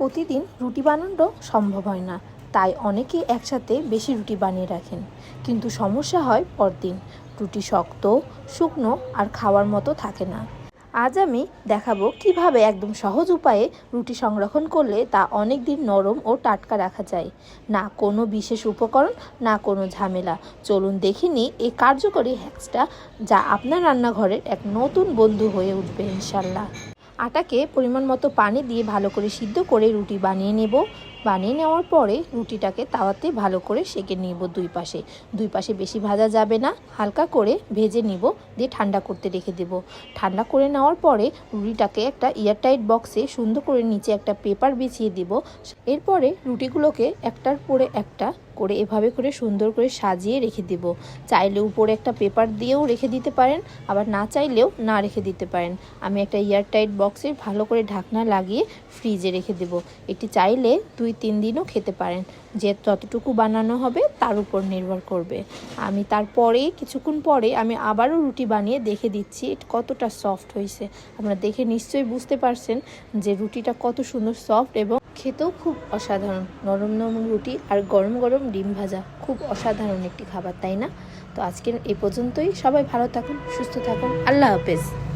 প্রতিদিন রুটি বানানো সম্ভব হয় না। তাই অনেকে একসাথে বেশি রুটি বানিয়ে রাখেন। কিন্তু সমস্যা হয় পরদিন। রুটি শক্ত, শুকনো আর খাওয়ার মতো থাকে না। আজ আমি দেখাবো কীভাবে একদম সহজ উপায়ে রুটি সংরক্ষণ করলে তা অনেক দিন নরম ও টাটকা রাখা যায়। না কোনো বিশেষ উপকরণ, না কোনো ঝামেলা। চলুন দেখে নিই এই কার্যকরী হ্যাক্সটা, যা আপনার রান্নাঘরের এক নতুন বন্ধু হয়ে উঠবে, ইনশাল্লাহ। আটাকে পরিমাণ মতো পানি দিয়ে ভালো করে সিদ্ধ করে রুটি বানিয়ে নেব। বানিয়ে নেওয়ার পরে রুটিটাকে তাওয়াতে ভালো করে সেঁকে নিব দুই পাশে। দুই পাশে বেশি ভাজা যাবে না, হালকা করে ভেজে নিব, দিয়ে ঠান্ডা করতে রেখে দেব। ঠান্ডা করে নেওয়ার পরে রুটিটাকে একটা এয়ারটাইট বক্সে সুন্দর করে নিচে একটা পেপার বিছিয়ে দিব। এরপরে রুটিগুলোকে একটার পরে একটা করে এভাবে করে সুন্দর করে সাজিয়ে রেখে দেব। চাইলে উপরে একটা পেপার দিয়েও রেখে দিতে পারেন, আবার না চাইলেও না রেখে দিতে পারেন। আমি একটা এয়ারটাইট বক্সে ভালো করে ঢাকনা লাগিয়ে ফ্রিজে রেখে দেব। এটি চাইলে দুই তিন দিনও খেতে পারেন। যে ততটুকু বানানো হবে তার উপর নির্ভর করবে। আমি তারপরে, কিছুক্ষণ পরে আমি আবারও রুটি বানিয়ে দেখে দিচ্ছি এটা কতটা সফট হয়েছে। আপনারা দেখে নিশ্চয়ই বুঝতে পারছেন যে রুটিটা কত সুন্দর সফট এবং খেতেও খুব অসাধারণ। নরম নরম রুটি আর গরম গরম ডিম ভাজা খুব অসাধারণ একটি খাবার, তাই না? তো আজকের এই পর্যন্তই। সবাই ভালো থাকুন, সুস্থ থাকুন। আল্লাহ হাফেজ।